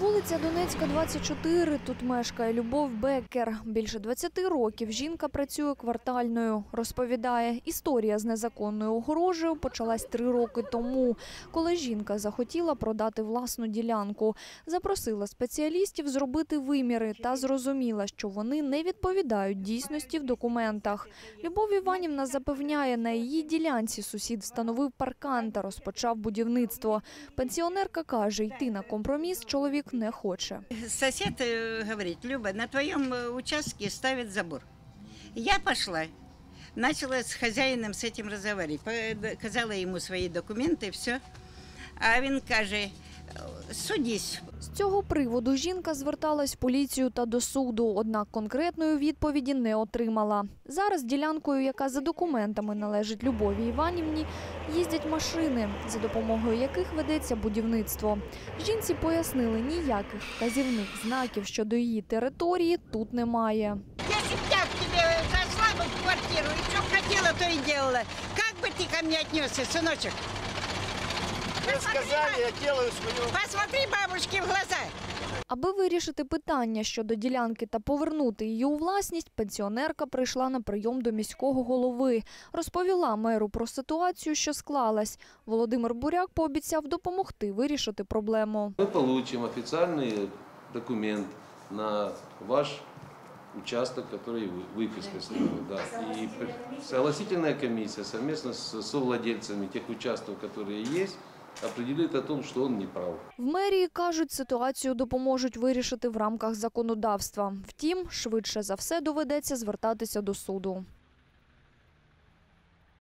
Вулиця Донецька, 24. Тут мешкає Любов Беккер. Більше 20 років жінка працює квартальною. Розповідає, історія з незаконною огорожею почалась три роки тому, коли жінка захотіла продати власну ділянку. Запросила спеціалістів зробити виміри та зрозуміла, що вони не відповідають дійсності в документах. Любов Іванівна запевняє, на її ділянці сусід встановив паркан та розпочав будівництво. Пенсіонерка каже, йти на компроміс чоловік не хоче. Сосед э, говорит, Люба, на твоем э, участке ставят забор. Я пошла, начала с хозяином с этим разговаривать, показала ему свои документы, все. А він каже, «Е, судись. З цього приводу жінка зверталась в поліцію та до суду, однак конкретної відповіді не отримала. Зараз ділянкою, яка за документами належить Любові Іванівні, їздять машини, за допомогою яких ведеться будівництво. Жінці пояснили, ніяких вказівних знаків щодо її території тут немає. Если б я к тебе зашла бы в квартиру и что хотела, то и делала. Как бы ты ко мне отнесся, сыночек? Вы сказали, я делаю свою Посмотри бабушке в глаза. Аби вирішити питання щодо ділянки та повернути її у власність, пенсіонерка прийшла на прийом до міського голови. Розповіла меру про ситуацію, що склалась. Володимир Буряк пообіцяв допомогти вирішити проблему. Мы получим официальный документ на ваш участок, который вы- выписка с него, да. И п- согласительная комиссия совместно с совладельцами тех участков, которые есть, определит о том, что он не прав. В мерії кажуть, ситуацію допоможуть вирішити в рамках законодавства. Втім, швидше за все доведеться звертатися до суду.